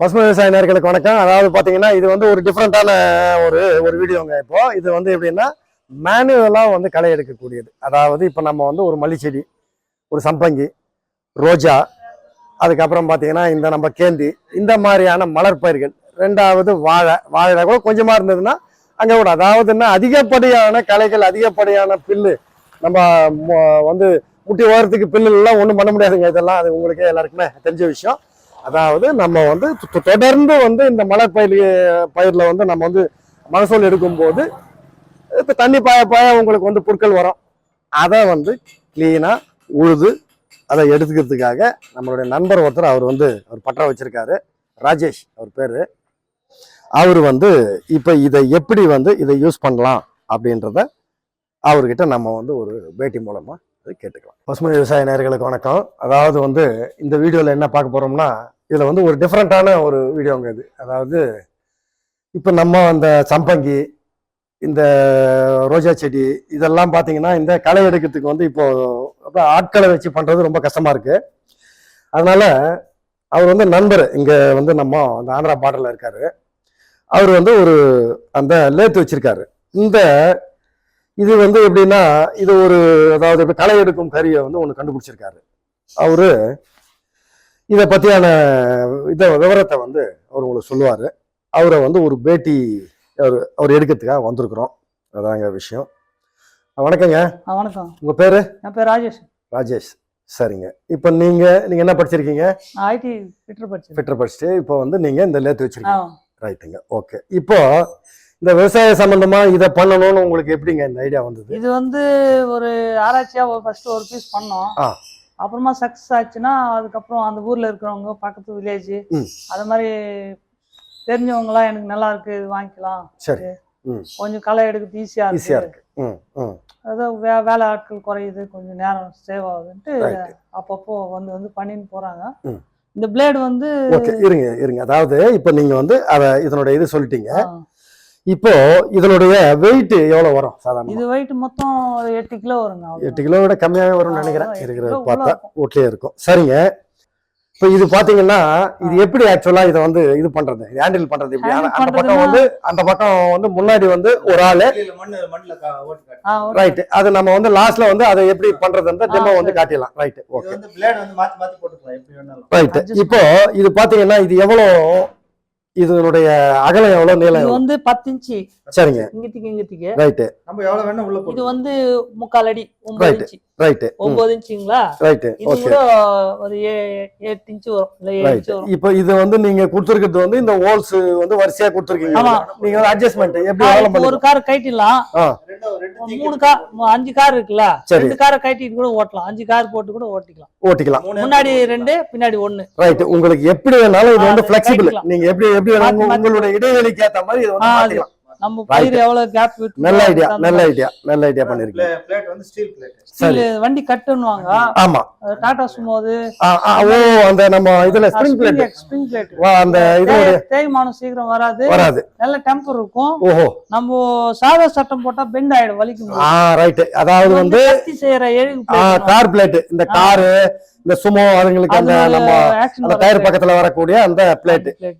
பசுமை விவசாய நேர்களுக்கு வணக்கம். அதாவது பார்த்தீங்கன்னா இது வந்து ஒரு டிஃப்ரெண்ட்டான ஒரு ஒரு வீடியோங்க இப்போ. இது வந்து எப்படின்னா மேனுவலாக வந்து களை எடுக்கக்கூடியது. அதாவது இப்போ நம்ம வந்து ஒரு மல்லிச்செடி ஒரு சம்பங்கி ரோஜா அதுக்கப்புறம் பார்த்தீங்கன்னா இந்த நம்ம கேந்தி இந்த மாதிரியான மலர் பயிர்கள் ரெண்டாவது வாழை வாழை கூட கொஞ்சமாக இருந்ததுன்னா அங்கே கூட. அதாவது என்ன அதிகப்படியான களைகள் அதிகப்படியான பில்லு நம்ம வந்து முட்டி ஓரத்துக்கு பில்லுலாம் ஒன்றும் பண்ண முடியாதுங்க. இதெல்லாம் அது உங்களுக்கே எல்லாருக்குமே தெரிஞ்ச விஷயம். அதாவது நம்ம வந்து தொடர்ந்து வந்து இந்த மலர் பயிர் பயிரில் வந்து நம்ம வந்து மகசூல் எடுக்கும்போது இப்போ தண்ணி பாய பாய உங்களுக்கு வந்து புற்கள் வரும். அதை வந்து க்ளீனாக உழுது அதை எடுத்துக்கிறதுக்காக நம்மளுடைய நண்பர் ஒருத்தர் அவர் வந்து அவர் பற்ற வச்சுருக்காரு. ராஜேஷ் அவர் பேர். அவர் வந்து இப்போ இதை எப்படி வந்து இதை யூஸ் பண்ணலாம் அப்படின்றத அவர்கிட்ட நம்ம வந்து ஒரு பேட்டி மூலமாக அது கேட்டுக்கலாம். பசுமை விவசாய நேர்களுக்கு வணக்கம். அதாவது வந்து இந்த வீடியோவில் என்ன பார்க்க போகிறோம்னா இதில் வந்து ஒரு டிஃப்ரெண்ட்டான ஒரு வீடியோங்க இது. அதாவது இப்போ நம்ம அந்த சம்பங்கி இந்த ரோஜா செடி இதெல்லாம் பார்த்தீங்கன்னா இந்த களை எடுக்கிறதுக்கு வந்து இப்போது அப்போ ஆட்களை வச்சு பண்ணுறது ரொம்ப கஷ்டமாக இருக்குது அதனால் அவர் வந்து நண்பர் இங்கே வந்து நம்ம அந்த ஆந்திரா பாடலில் இருக்கார். அவர் வந்து ஒரு அந்த லேத்து வச்சிருக்காரு. இந்த இது வந்து எப்படின்னா இது ஒரு அதாவது இப்போ களை எடுக்கும் கருவியை வந்து ஒன்று கண்டுபிடிச்சிருக்காரு. அவர் இதை பற்றியான இதை விவரத்தை வந்து அவர் உங்களுக்கு சொல்லுவார். அவரை வந்து ஒரு பேட்டி அவர் அவர் எடுக்கிறதுக்காக வந்திருக்கிறோம். அதாங்க விஷயம். வணக்கங்க. வணக்கம். உங்கள் பேர்? என் பேர் ராஜேஷ். ராஜேஷ். சரிங்க. இப்போ நீங்கள் நீங்கள் என்ன படிச்சிருக்கீங்க? ஐடி ஃபிட்டர் படிச்சேன் ஃபிட்டர் படிச்சுட்டு இப்போ வந்து நீங்கள் இந்த லேத்து வச்சிருக்கீங்க. ரைட்டுங்க ஓகே இப்போ இந்த விவசாய சம்பந்தமா இதை பண்ணணும்னு உங்களுக்கு எப்படிங்க இந்த ஐடியா வந்தது? இது வந்து ஒரு ஆராய்ச்சியா ஃபர்ஸ்ட் ஒரு பீஸ் பண்ணோம். அப்புறமா சக்சஸ் ஆச்சுன்னா அதுக்கப்புறம் அந்த ஊர்ல இருக்கிறவங்க பக்கத்து வில்லேஜ். அது மாதிரி தெரிஞ்சவங்களாம் எனக்கு நல்லா இருக்கு இது வாங்கிக்கலாம். சரி. கொஞ்சம் களை எடுக்கிறது ஈஸியா ஈஸியா இருக்கு. அதாவது வே வேலை ஆட்கள் குறையுது கொஞ்சம் நேரம் சேவ் ஆகுதுன்ட்டு. அப்பப்போ வந்து வந்து பண்ணின்னு போறாங்க. இந்த பிளேடு வந்து இருங்க இருங்க. அதாவது இப்போ நீங்க வந்து அத இதனுடைய இது சொல்லிட்டீங்க. இப்போ இதனுடைய வெயிட் எவ்வளவு வரும் சாதாரண இது வெயிட் மொத்தம் எட்டு கிலோ வருங்க. எட்டு கிலோ விட கம்மியாவே வரும்னு நினைக்கிறேன். இருக்கிறத பார்த்தா. வீட்லயே இருக்கும். சரிங்க. இப்போ இது பாத்தீங்கன்னா இது எப்படி ஆக்சுவலா இதை வந்து இது பண்றது? ஹேண்டில் பண்றது ஆனா, அந்த பக்கம் வந்து அந்த பக்கம் வந்து முன்னாடி வந்து ஒரு ஆளு. ரைட் அது நம்ம வந்து லாஸ்ட்ல வந்து அதை எப்படி பண்றதுன்ற டெமோ வந்து. காட்டிடலாம். ரைட் ஓகே வந்து பிளேட் வந்து மாத்தி மாத்தி போட்டுக்கலாம் எப்படி வேணாலும். ரைட் இப்போ இது பாத்தீங்கன்னா இது எவ்வளோ இதனுடைய அகலம் எவ்வளவு? நீளம் இது? வந்து பத்து இன்ச்சு. சரிங்க. இங்கத்திக்கு இங்கத்திக்கு ரைட்டு நம்ம எவ்வளவு வேணா உள்ள இது வந்து முக்கால் அடி ஒன்பது Right. இன்ச்சு. ரைட்டு ஒன்பது இன்ச்சுங்களா? ரைட்டு இது ஓகே ஒரு ஏ- எட்டு இன்ச்சு வரும். இல்ல ஏழு இன்ச்சு வரும். இப்போ இது வந்து நீங்க கொடுத்துருக்கிறது வந்து இந்த ஹோல்ஸ் வந்து வரிசையா கொடுத்துருக்கீங்க. ஆமா. நீங்க வந்து அட்ஜஸ்ட்மெண்ட் எப்படி இப்போ ஒரு கார் கைட்டிடலாம். மூணு கார் அஞ்சு கார் இருக்குல்ல. சரி. ரெண்டு காரை கைட்டிட்டு கூட ஓட்டலாம். அஞ்சு கார் போட்டு கூட ஓட்டிக்கலாம். ஓட்டிக்கலாம். முன்னாடி ரெண்டு பின்னாடி ஒண்ணு. ரைட் உங்களுக்கு எப்படி வேணாலும் இது வந்து கைட்டிக்கலாம். நீங்க எப்படி எப்படி வேணாலும். உங்களுடைய இடைவெளிக்கு ஏத்த மாதிரி இது வந்து மாத்திக்கலாம். நம்ம பயிர் எவ்வளவு கேப் விட்டு நல்ல ஐடியா நல்ல ஐடியா நல்ல ஐடியா பண்ணிருக்கீங்க. பிளே- பிளேட் வந்து ஸ்டீல் பிளேட் சரி. வண்டி கட்டுன்னுவாங்க. ஆமா. டாடா சுமோது. ஓ அந்த நம்ம இதுல ஸ்ப்ரிங் பிளேட் ஸ்ப்ரிங் பிளேட் அந்த இதோட தேய்மானம் சீக்கிரம் வராது. வராது. நல்ல டெம்பர் இருக்கும். ஓஹோ. நம்ம சாதா சட்டம் போட்டா பெண்ட் ஆயிடும் வலிக்கும் ஆ ரைட் அதாவது இது வந்து கத்தி செய்யற கார் பிளேட் இந்த காரு இந்த சுமோ அதுங்களுக்கு அந்த நம்ம அந்த டயர். பக்கத்துல வரக்கூடிய அந்த பிளேட் plate.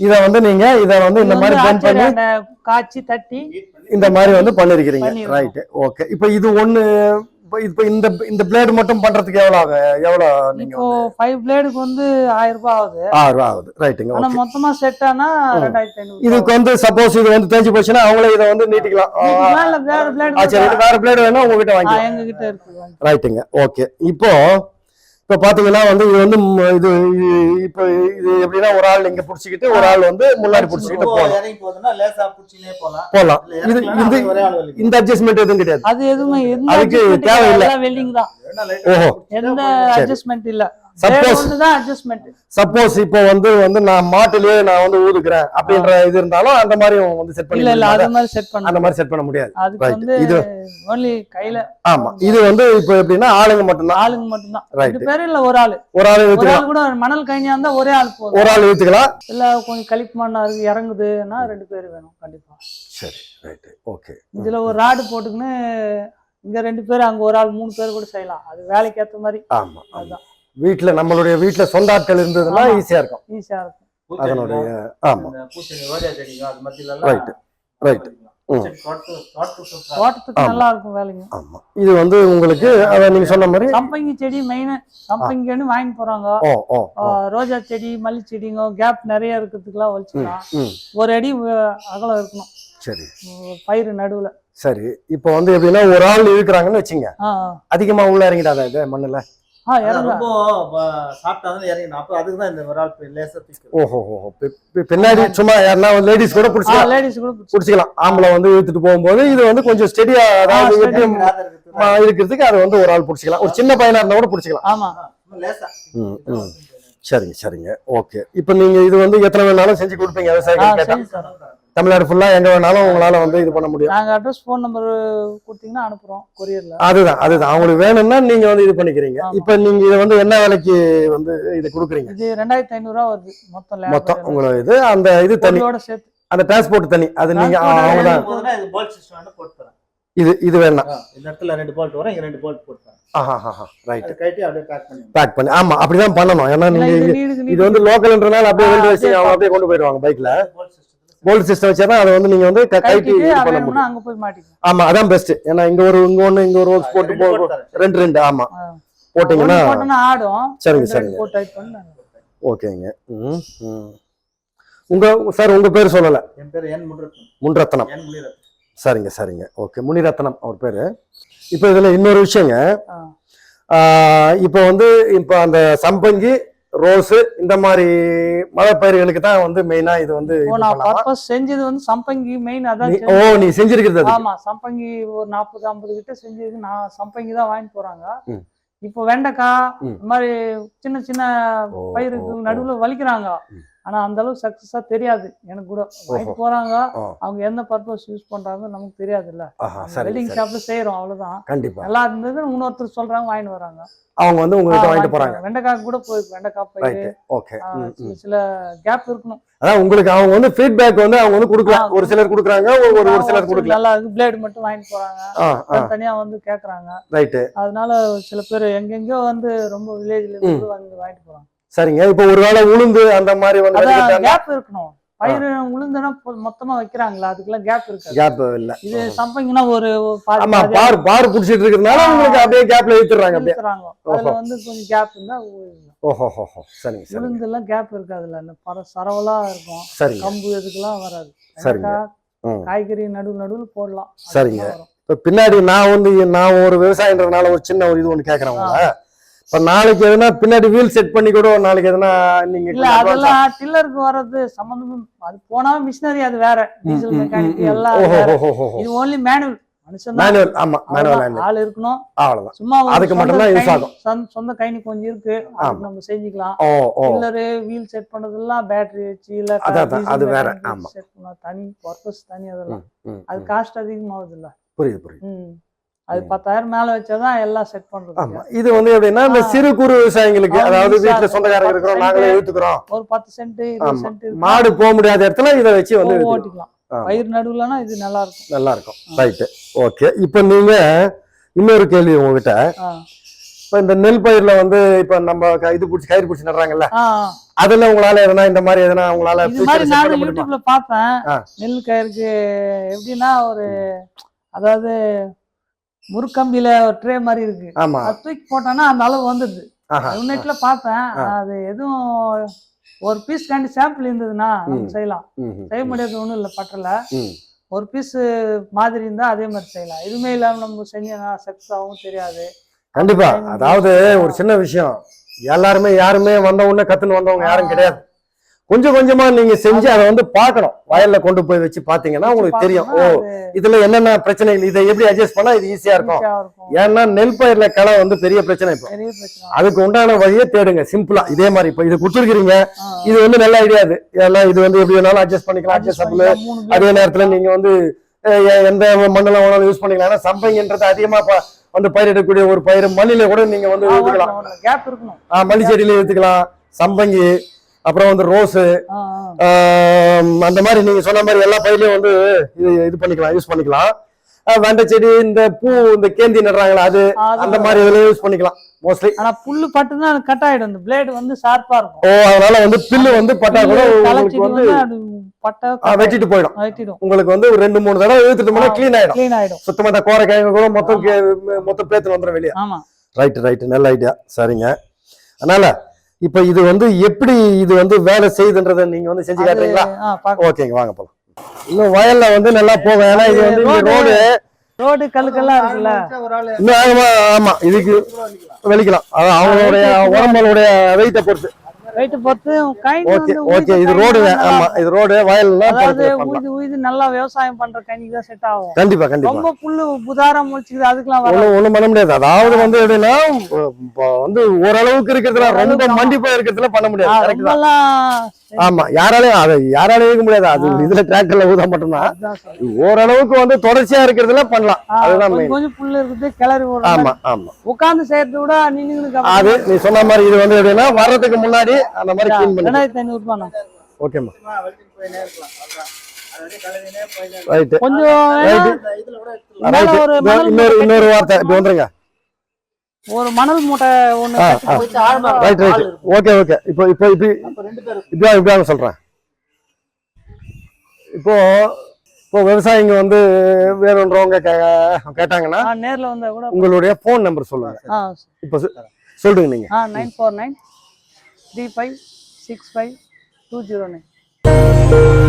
இத வந்து நீங்க இத வந்து இந்த மாதிரி பெண்ட் பண்ணி காய்ச்சி தட்டி இந்த மாதிரி வந்து பண்ணிருக்கிறீங்க பண்ணிருக்கோம். ரைட் ஓகே இப்போ இது ஒண்ணு இப்போ இந்த இந்த பிளேடு மட்டும் பண்றதுக்கு எவ்வளவு ஆகும் எவ்வளவு நீங்க இப்போ ஃபைவ் பிளேடுக்கு வந்து ஆயிரம் ரூபாய் ஆகுது. ஆறு ரூபா ஆகுது. ரைட்டுங்க ஆனா மொத்தமா செட் ஆனா ம். ரெண்டாயிரத்தி ஐநூறு. இதுக்கு வந்து சப்போஸ் இது வந்து தேஞ்சு போச்சுன்னா அவங்களே இதை வந்து நீட்டிக்கலாம். மேல வேற ஆ, சரி பிளேடு வேற பிளேடு வேணா உங்ககிட்ட வாங்கிக்கலாம். எங்க கிட்ட இருக்கு. ரைட்டுங்க ஓகே இப்போ இப்போ பாத்தீங்கன்னா வந்து இது வந்து இது இப்போ இது எப்படின்னா ஒரு ஆள் இங்க புடிச்சுக்கிட்டு ஒரு ஆள் வந்து முன்னாடி புடிச்சுக்கிட்டு போகலாம் போகலாம் இது வலிக்கும். இந்த அட்ஜஸ்ட்மெண்ட் எதுவும் கிடையாது அது எதுவுமே எந்த அதுக்கு தேவையில்ல. ஓஹோ. எந்த. அட்ஜஸ்ட்மெண்ட் இல்ல தான் அட்ஜஸ்ட்மெண்ட் சப்போஸ் இப்போ வந்து வந்து நான் மாட்டுலயே நான் வந்து ஊதுக்கிறேன் அப்படின்ற இது இருந்தாலும் அந்த மாதிரி வந்து செட் பண்ணி இல்ல முடியாது. மாதிரி செட் பண்ண அந்த மாதிரி செட் பண்ண முடியாது. இது ஒன்லி கையில ஆமா. இது வந்து இப்போ எப்படின்னா ஆளுங்க மட்டும்தான். ஆளுங்க மட்டும்தான். Right. ரெண்டு பேரும் இல்ல ஒரு ஆளு. ஒரு ஆள் ஆள் கூட மணல் கழிஞ்சா இருந்தா ஒரே ஆள் போதும். ஒரு ஆள் இழுத்துக்கலாம் இல்ல கொஞ்சம் கழிப்பு மண்ணா இருக்கு இறங்குதுன்னா ரெண்டு பேர் வேணும் கண்டிப்பா. சரி ரைட் ஓகே இதுல ஒரு ராடு போட்டுக்கின்னு இங்க ரெண்டு பேர் அங்க ஒரு ஆள் மூணு பேர் கூட செய்யலாம். அது வேலைக்கு ஏத்த மாதிரி. ஆமா ஆமா. அதுதான் வீட்ல நம்மளுடைய வீட்ல சொந்த ஆட்கள் இருந்ததுன்னா ஆமா. ஈஸியா இருக்கும். ஈஸியா இருக்கும். அதனுடைய ஆமா. Right. ம். தோட்டத்துக்கு. நல்லா இருக்கும் வேலைங்க. ஆமா. இது வந்து உங்களுக்கு அதை நீங்க சொன்ன மாதிரி சம்பங்கி செடி மெயின் சம்பங்கின்னு வாங்கி போறாங்க. ரோஜா செடி மல்லி செடிங்க கேப் நிறைய இருக்கிறதுக்குலாம் வச்சுக்கலாம். ஒரு அடி அகலம் இருக்கணும். சரி. பயிர் நடுவுல. சரி. இப்போ வந்து எப்படின்னா ஒரு ஆள் இருக்கிறாங்கன்னு வச்சுங்க. அதிகமா உள்ள இறங்கிடாதா இது மண்ணுல? ரொம்ப சாப்பிட்டாதான் இறங்கணும் அப்ப அதுக்கு தான் இந்த ஒரு ஆள் போய் லேசா தூக்கி ஓஹோ ஓஹோ. பின்னாடி சும்மா யாருன்னா லேடிஸ் கூட பிடிச்சிக்கலாம். லேடிஸ் கூட பிடிச்சி- பிடிச்சிக்கலாம். ஆம்பளை வந்து இழுத்துட்டு போகும்போது இது வந்து கொஞ்சம் ஸ்டெடியா அதாவது இருக்கிறதுக்கு அது வந்து ஒரு ஆள் பிடிச்சிக்கலாம். ஒரு சின்ன பையனா இருந்தா கூட பிடிச்சிக்கலாம். ஆமா. லேசா. ம், ம். சரிங்க சரிங்க. ஓகே. இப்போ நீங்க இது வந்து எத்தனை வேணாலும் செஞ்சு கொடுப்பீங்க விவசாயிகள் கேட்டா? தமிழ்நாடு ஃபுல்லா எங்க வேணாலும் உங்களால வந்து இது பண்ண முடியும். நாங்க அட்ரஸ் ஃபோன் நம்பர் கொடுத்தீங்கன்னா அனுப்புறோம் கொரியர்ல அதுதான் அதுதான். அவங்களுக்கு வேணும்னா நீங்க வந்து இது பண்ணிக்கிறீங்க. இப்போ நீங்க இதை வந்து என்ன விலைக்கு வந்து இது கொடுக்குறீங்க? இது ரெண்டாயிரத்தி ஐநூறு ரூபா வருது. மொத்தம் மொத்தம். உங்களுக்கு இது அந்த இது தனி சேர்த்து. அந்த டிரான்ஸ்போர்ட் தனி. அது நீங்க அவங்க தான். இது இது இது வேணாம். இந்த இடத்துல ரெண்டு போல்ட் வரும் இங்க ரெண்டு போல்ட் போட்டு தரேன். ஆஹா ஆஹா ரைட் அது கட்டி அப்படியே பேக் பண்ணி பேக் பண்ணி ஆமா அப்படிதான் பண்ணணும். ஏன்னா ஏன்னா நீங்க இது. வந்து லோக்கல்ன்றனால அப்படியே வெளில வச்சு அவங்க அப்படியே கொண்டு போயிடுவாங்க பைக்ல போல்ட் போல்ட் சிஸ்டம் வச்சா அதை வந்து நீங்க வந்து கைட்டி பண்ண முடியும். அங்க போய் மாட்டிக்கலாம். ஆமா அதான் பெஸ்ட் ஏன்னா இங்க ஒரு இங்க ஒண்ணு இங்க ஒரு ஹோல்ஸ் போட்டு ரெண்டு ரெண்டு ரெண்டு ஆமா. போட்டீங்கன்னா ஆடும். சரிங்க சரிங்க. ஓகேங்க. ம், ம். உங்க சார் உங்க பேர் சொல்லல? என் பேர் என் முன்ரத்னம். சரிங்க சரிங்க. ஓகே முனிரத்னம் அவர் பேரு. இப்போ இதுல இன்னொரு விஷயங்க. இப்போ வந்து இப்போ அந்த சம்பங்கி ரோஸு இந்த மாதிரி மழை பயிர்களுக்கு தான் வந்து மெயினா இது வந்து நான்? பர்பஸ் செஞ்சது வந்து சம்பங்கி மெயின் அதான் ஓ செஞ்சது. நீ செஞ்சிருக்கிறது ஆமா சம்பங்கி ஒரு நாற்பது ஐம்பது கிட்ட செஞ்சதுக்கு நான் சம்பங்கி தான் வாங்கிட்டு போறாங்க. இப்போ வெண்டைக்காய். இந்த மாதிரி சின்ன சின்ன பயிருக்கு. நடுவுல வலிக்கிறாங்க ம். ஆனா அந்த அளவு சக்சஸா தெரியாது. எனக்கு கூட வாங்கிட்டு போறாங்க. ஓ. அவங்க என்ன பர்பஸ் யூஸ் பண்றாங்க நமக்கு தெரியாது இல்ல ஆஹா சரி வெல்டிங். ஷாப்ல செய்யறோம் அவ்வளவுதான். கண்டிப்பா. நல்லா இருந்தது இன்னொருத்தர் சொல்றாங்க வாங்கிட்டு வராங்க. அவங்க வந்து உங்ககிட்ட வாங்கிட்டு போறாங்க. வெண்டைக்காய் கூட போயிருக்கு வெண்டைக்காய் பயிர் ரைட் ஓகே சில கேப் இருக்கணும். அதான் உங்களுக்கு அவங்க வந்து ஃபீட்பேக் வந்து அவங்க வந்து கொடுக்கலாம் ஒரு சிலர் கொடுக்குறாங்க ஒரு ஒரு சிலர் கொடுக்கல. நல்லா இருக்கு பிளேடு மட்டும் வாங்கிட்டு போறாங்க. தனியா வந்து கேக்குறாங்க. ரைட்டு அதனால சில பேர் எங்கெங்கயோ வந்து ரொம்ப வில்லேஜ்ல இருந்து வந்து வாங்கிட்டு போறாங்க. சரிங்க. இப்போ ஒருவேளை உளுந்து அந்த மாதிரி வந்து கேப் இருக்கணும். பயிர் உளுந்துனா மொத்தமா வைக்கிறாங்களா? அதுக்கெல்லாம் கேப் இருக்காது. கேப் இல்ல. இது சம்பங்கினா ஒரு ஒரு ஆமா பார் பார் புடிச்சிட்டு இருக்கிறதுனால ஆ. உங்களுக்கு அப்படியே கேப்ல இழுத்துறாங்க. அப்படியே. அதுல வந்து கொஞ்சம் கேப் இருந்தா ஓஹோ ஹோ சரிங்க சரிங்க. உளுந்து எல்லாம் கேப் இருக்காதுல்ல. இந்த பர சரவலா இருக்கும். சரிங்க. கம்பு இதுக்கெல்லாம் வராது. சரிங்க. காய்கறி நடுவு நடுவுல போடலாம். சரிங்க. இப்ப பின்னாடி நான் வந்து நான் ஒரு விவசாயன்றதுனால ஒரு சின்ன ஒரு இது ஒன்று கேட்கறேன் இப்ப நாளைக்கு எதுனா பின்னாடி வீல் செட் பண்ணி கூட நாளைக்கு எதுனா நீங்க இல்ல அதெல்லாம் டில்லருக்கு வர்றது சம்பந்தமும் அது போனா மிஷினரி அது வேற. டீசல் மெக்கானிக் எல்லாம் இது ஓன்லி மேனுவல் மனுஷன் தான் மேனுவல் ஆமா மேனுவல் ஆள் இருக்கணும். அவ்வளவுதான். சும்மா அதுக்கு மட்டும்தான் use கைனி- ஆகும். சொந்த- கைனி கொஞ்சம் இருக்கு. நம்ம செஞ்சுக்கலாம். ஓ வீல் செட் பண்ணதெல்லாம் பேட்டரி வச்சு இல்ல அதான், அது வேற, ஆமா. செட் பண்ணா தனி பர்பஸ் தனி அதெல்லாம். அது. காஸ்ட் அதிகமாகுது இல்ல புரியுது புரியுது. அது. பத்தாயிரம் மேல வச்சாதான் எல்லாம் செட் பண்றது ஆமா இது வந்து எப்படின்னா இந்த. சிறு குறு விவசாயிங்களுக்கு ஆ, அதாவது வீட்டுல சொந்தக்காரங்க இருக்கிறோம் நாங்களே சென்ட். இழுத்துக்கிறோம் ஒரு பத்து சென்ட் இருபது. சென்ட் மாடு போக முடியாத இடத்துல இதை வச்சு வந்து. ஓட்டிக்கலாம். பயிர் நடுவுலனா இது நல்லா இருக்கும் நல்லா இருக்கும். ரைட்டு ஓகே இப்போ நீங்க இன்னொரு கேள்வி உங்ககிட்ட. இப்போ இந்த நெல் பயிர்ல வந்து இப்போ நம்ம இது பிடிச்சி கயிறு பிடிச்சி நடுறாங்கல்ல அதுல உங்களால எதனா இந்த மாதிரி எதனா உங்களால இது மாதிரி முடியுமா? யூடியூப்ல பார்த்தேன். நெல் கயிறுக்கு எப்படின்னா ஒரு அதாவது முறுக்கம்பியில ஒரு ட்ரே மாதிரி இருக்கு. ஆமா. அது தூக்கி போட்டோன்னா அந்த அளவு வந்துடுது. ஆஹா. நெட்ல பார்த்தேன். அது எதுவும் ஒரு பீஸ் காண்டி சாம்பிள் இருந்ததுன்னா நம்ம. செய்யலாம். செய்ய முடியாது ஒண்ணும் இல்லை பட்டல. ஒரு பீஸ் மாதிரி இருந்தா அதே மாதிரி செய்யலாம். எதுவுமே இல்லாம நம்ம செஞ்சோம்னா சக்சஸ் ஆகும் தெரியாது. கண்டிப்பா. அதாவது ஒரு சின்ன விஷயம். எல்லாருமே யாருமே வந்த உடனே கத்துன்னு வந்தவங்க யாரும் கிடையாது. கொஞ்சம் கொஞ்சமா நீங்க செஞ்சு அதை வந்து பார்க்கணும். வயல்ல கொண்டு போய் வச்சு பாத்தீங்கன்னா உங்களுக்கு தெரியும். ஓ இதுல என்னென்ன பிரச்சனைகள் இதை எப்படி அட்ஜஸ்ட் பண்ணா இது ஈஸியா இருக்கும். ஏன்னா நெல் பயிர்ல களை வந்து பெரிய பிரச்சனை இப்போ. அதுக்கு உண்டான வழியை தேடுங்க. சிம்பிளா இதே மாதிரி இப்போ இது கொடுத்துருக்கீங்க. இது வந்து நல்ல ஐடியா இது எல்லாம் இது வந்து எப்படி வேணாலும் அட்ஜஸ்ட் பண்ணிக்கலாம். மூணு blade அதே நேரத்துல நீங்க வந்து எந்த மண்ணுல வேணாலும் யூஸ் பண்ணிக்கலாம். ஏன்னா சம்பைன்றது அதிகமா வந்து பயிரிடக்கூடிய ஒரு பயிர். மண்ணில கூட நீங்க வந்து இருக்கணும். ஆஹ், மல்லி செடியில எடுத்துக்கலாம். சம்பங்கி அப்புறம் வந்து ரோஸு. அந்த மாதிரி நீங்க சொன்ன மாதிரி எல்லா பயிர்லயும் வந்து இது இது பண்ணிக்கலாம் யூஸ் பண்ணிக்கலாம். வெண்டை செடி இந்த பூ இந்த கேந்தி நடுறாங்களா அது அந்த மாதிரி இதுல யூஸ் பண்ணிக்கலாம் மோஸ்ட்லி ஆனா புல்லு பட்டுனா கட் ஆயிடும். இந்த பிளேடு வந்து ஷார்ப்பா இருக்கும். ஓ அதனால வந்து பில்லு வந்து பட்டா கூட உங்களுக்கு வந்து பட்டை வெட்டிட்டு போயிடும். உங்களுக்கு வந்து ஒரு ரெண்டு மூணு தடவை இழுத்துட்டு போனா க்ளீன் ஆயிடும். க்ளீன் ஆயிடும். சுத்தமா இந்த கோரை கிழங்கு கூட மொத்தம் மொத்தம் பேத்து வந்துடும் வெளியே. ஆமா. ரைட்டு ரைட்டு நல்ல ஐடியா சரிங்க. அதனால இப்ப இது வந்து எப்படி இது வந்து வேலை செய்யுதுன்றதை நீங்க வந்து செஞ்சு காட்டுறீங்களா? ஓகேங்க வாங்க போலாம். இன்னும் வயல்ல வந்து நல்லா போகும். ஏன்னா இது வந்து ரோடு ரோடு. ரோடு கல்லுக்கெல்லாம் இருக்குல்ல. இன்னும் ஆமா ஆமா இதுக்கு வெளிக்கலாம் அதான் அவங்களுடைய உடம்புடைய வெயிட்டை பொறுத்து. வெயிட் பொறுத்து கை ஓகே ஓகே இது ரோடு ஆமா இது ரோடு வயல்ல அதாவது உய்து உய்து நல்லா விவசாயம் பண்ற கனிக்கு தான் செட் ஆகும். கண்டிப்பா கண்டிப்பா. ரொம்ப புல்லு புதாரம் முழிச்சுக்குது அதுக்கெல்லாம் ஒண்ணும் பண்ண முடியாது. அதாவது வந்து எப்படின்னா வந்து ஓரளவுக்கு இருக்கிறதுல ரொம்ப மண்டி போய் இருக்கிறதுல பண்ண முடியாது. கரெக்ட் தான். ஆமா யாராலையும் அதை யாராலையும் இருக்க முடியாது. அது இதுல டிராக்டர்ல ஊதா மட்டும்தான். ஓரளவுக்கு வந்து தொடர்ச்சியா இருக்கிறதுல பண்ணலாம். அதுதான் கொஞ்சம் புல்லு இருக்குது கிளறி ஆமா ஆமா. உட்கார்ந்து செய்யறத விட அது நீ சொன்ன மாதிரி இது வந்து எப்படின்னா வர்றதுக்கு முன்னாடி அந்த மாதிரி க்ளீன் பண்ணி ரெண்டாயிரத்தி ஐநூறு ரூபாய் ஓகேம்மா. ரைட்டு கொஞ்சம் இன்னொரு மூட்டை இன்னொரு வார்த்தை. இப்படி வந்துருங்க. ஒரு மணல் மூட்டை ஒண்ணு ரைட் ரைட். ஓகே ஓகே இப்போ இப்போ இப்படி இப்படியா இப்படியா சொல்றேன். இப்போ இப்போ விவசாயிங்க வந்து வேணுன்றவங்க கேட்டாங்கன்னா நேர்ல வந்தா கூட உங்களுடைய ஃபோன் நம்பர் சொல்லுங்க. இப்போ சொ- சொல்லுங்க நீங்க. Nine four nine three five six five two zero nine.